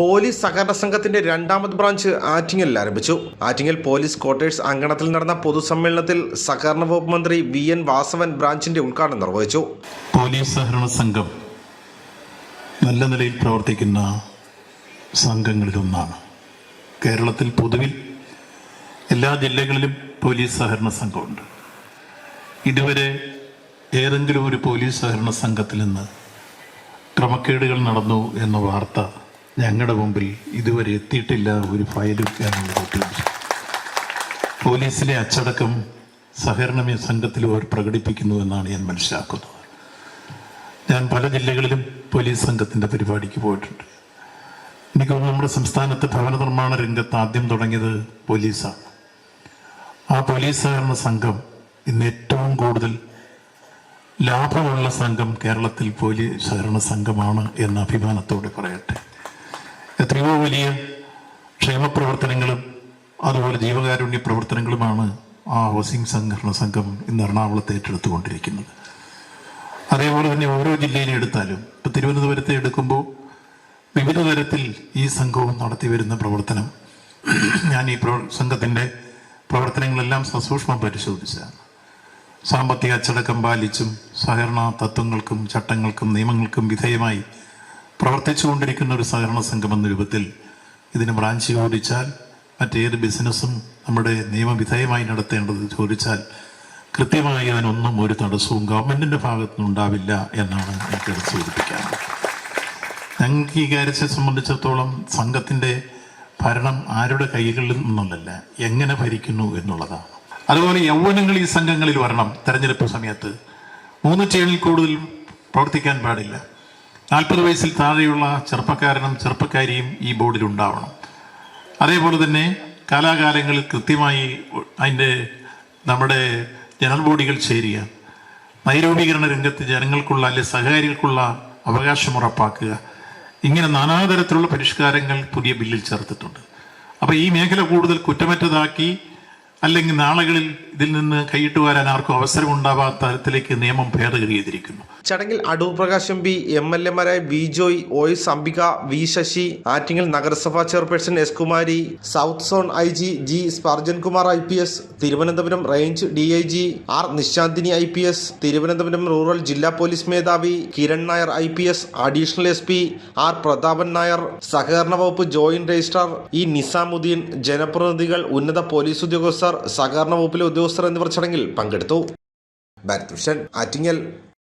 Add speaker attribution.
Speaker 1: Police സഹകരണ സംഘത്തിന്റെ രണ്ടാമത് ബ്രാഞ്ച് ആറ്റിങ്ങലിൽ ആരംഭിച്ചു. ആറ്റിങ്ങൽ പോലീസ് ക്വാർട്ടേഴ്സ് അങ്കണത്തിൽ നടന്ന പൊതുസമ്മേളനത്തിൽ സഹകരണ വകുപ്പ് മന്ത്രി വി എൻ വാസവൻ ബ്രാഞ്ചിന്റെ ഉദ്ഘാടനം നിർവഹിച്ചു.
Speaker 2: പോലീസ് സഹകരണ സംഘം നല്ല നിലയിൽ പ്രവർത്തിക്കുന്ന സംഘങ്ങളിലൊന്നാണ്. കേരളത്തിൽ പൊതുവിൽ എല്ലാ ജില്ലകളിലും പോലീസ് സഹകരണ സംഘമുണ്ട്. ഇതുവരെ ഏതെങ്കിലും ഒരു പോലീസ് സഹകരണ സംഘത്തിൽ നിന്ന് ക്രമക്കേടുകൾ നടന്നു എന്ന വാർത്ത ഞങ്ങളുടെ മുമ്പിൽ ഇതുവരെ എത്തിയിട്ടില്ല ഒരു ഫയലും പോലീസിലെ അച്ചടക്കം സഹകരണ സംഘത്തിൽ അവർ പ്രകടിപ്പിക്കുന്നു എന്നാണ് ഞാൻ മനസ്സിലാക്കുന്നത്. ഞാൻ പല ജില്ലകളിലും പോലീസ് സംഘത്തിന്റെ പരിപാടിക്ക് പോയിട്ടുണ്ട്. എനിക്ക് നമ്മുടെ സംസ്ഥാനത്ത് ഭവന നിർമ്മാണ രംഗത്ത് ആദ്യം തുടങ്ങിയത് പോലീസാണ്. ആ പോലീസ് സഹകരണ സംഘം ഇന്ന് ഏറ്റവും കൂടുതൽ ലാഭമുള്ള സംഘം കേരളത്തിൽ പോലീസ് സഹകരണ സംഘമാണ് എന്ന അഭിമാനത്തോടെ പറയട്ടെ. എത്രയോ വലിയ ക്ഷേമപ്രവർത്തനങ്ങളും അതുപോലെ ജീവകാരുണ്യ പ്രവർത്തനങ്ങളുമാണ് ആ ഹൗസിംഗ് സംഘടന സംഘം ഇന്ന് എറണാകുളത്ത് ഏറ്റെടുത്തുകൊണ്ടിരിക്കുന്നത്. അതേപോലെ തന്നെ ഓരോ ജില്ലയിലും എടുത്താലും ഇപ്പം തിരുവനന്തപുരത്തെ എടുക്കുമ്പോൾ വിവിധ തരത്തിൽ ഈ സംഘവും നടത്തി വരുന്ന പ്രവർത്തനം. ഞാൻ ഈ സംഘത്തിന്റെ പ്രവർത്തനങ്ങളെല്ലാം സസൂക്ഷ്മം പരിശോധിച്ചതാണ്. സാമ്പത്തിക അച്ചടക്കം പാലിച്ചും സഹകരണ തത്വങ്ങൾക്കും ചട്ടങ്ങൾക്കും നിയമങ്ങൾക്കും വിധേയമായി പ്രവർത്തിച്ചുകൊണ്ടിരിക്കുന്ന ഒരു സഹകരണ സംഘം എന്ന രൂപത്തിൽ ഇതിന് ബ്രാഞ്ച് ചോദിച്ചാൽ മറ്റേത് ബിസിനസ്സും നമ്മുടെ നിയമവിധേയമായി നടത്തേണ്ടത് ചോദിച്ചാൽ കൃത്യമായി അതിനൊന്നും ഒരു തടസ്സവും ഗവൺമെന്റിന്റെ ഭാഗത്തുനിന്ന് ഉണ്ടാവില്ല എന്നാണ് എനിക്ക് എടുത്ത് സൂചിപ്പിക്കാറുള്ളത് ഞങ്ങൾക്ക് ഈ കാര്യത്തെ സംബന്ധിച്ചിടത്തോളം സംഘത്തിന്റെ ഭരണം ആരുടെ കൈകളിൽ നിന്നുള്ളല്ല എങ്ങനെ ഭരിക്കുന്നു എന്നുള്ളതാണ്. അതുപോലെ യൗവനങ്ങൾ ഈ സംഘങ്ങളിൽ വരണം തെരഞ്ഞെടുപ്പ് സമയത്ത്. മൂന്ന് ടേണിൽ കൂടുതൽ പ്രവർത്തിക്കാൻ പാടില്ല. നാൽപ്പത് വയസ്സിൽ താഴെയുള്ള ചെറുപ്പക്കാരനും ചെറുപ്പക്കാരിയും ഈ ബോർഡിൽ ഉണ്ടാവണം. അതേപോലെ തന്നെ കാലാകാലങ്ങളിൽ കൃത്യമായി അതിന്റെ നമ്മുടെ ജനറൽ ബോഡികൾ ചേരുക. നൈരോപീകരണ രംഗത്ത് ജനങ്ങൾക്കുള്ള അല്ലെ സഹകാരികൾക്കുള്ള അവകാശം ഉറപ്പാക്കുക. ഇങ്ങനെ നാനാതരത്തിലുള്ള പരിഷ്കാരങ്ങൾ പുതിയ ബില്ലിൽ ചേർത്തിട്ടുണ്ട്. അപ്പോൾ ഈ മേഖല കൂടുതൽ കുറ്റമറ്റതാക്കി അല്ലെങ്കിൽ നാളുകളിൽ ഇതിൽ നിന്ന് കൈയിട്ട് വരാൻ ആർക്കും അവസരം ഉണ്ടാവാത്ത തരത്തിലേക്ക് നിയമം ഭേദഗതി ചെയ്തിരിക്കുന്നു
Speaker 1: ചടങ്ങിൽ Adoor Prakash M P M L എമാരായ V Joy O S Ambika V Sasi Attingal നഗരസഭാ chairperson S Kumari south zone I G G Sparjan Kumar I P S Thiruvananthapuram range D I G R Nishanthini I P S Thiruvananthapuram rural ജില്ലാ police മേധാവി Kiran Nair I P S additional S P R Prathapan Nair സഹകരണ വകുപ്പ് joint registrar E Nizamuddin ജനപ്രതിനിധികൾ ഉന്നത police ഉദ്യോഗസ്ഥർ സഹകരണ വകുപ്പിലെ ഉദ്യോഗസ്ഥർ എന്നിവർ ചടങ്ങിൽ പങ്കെടുത്തു. ഭരത് ആറ്റിങ്ങൽ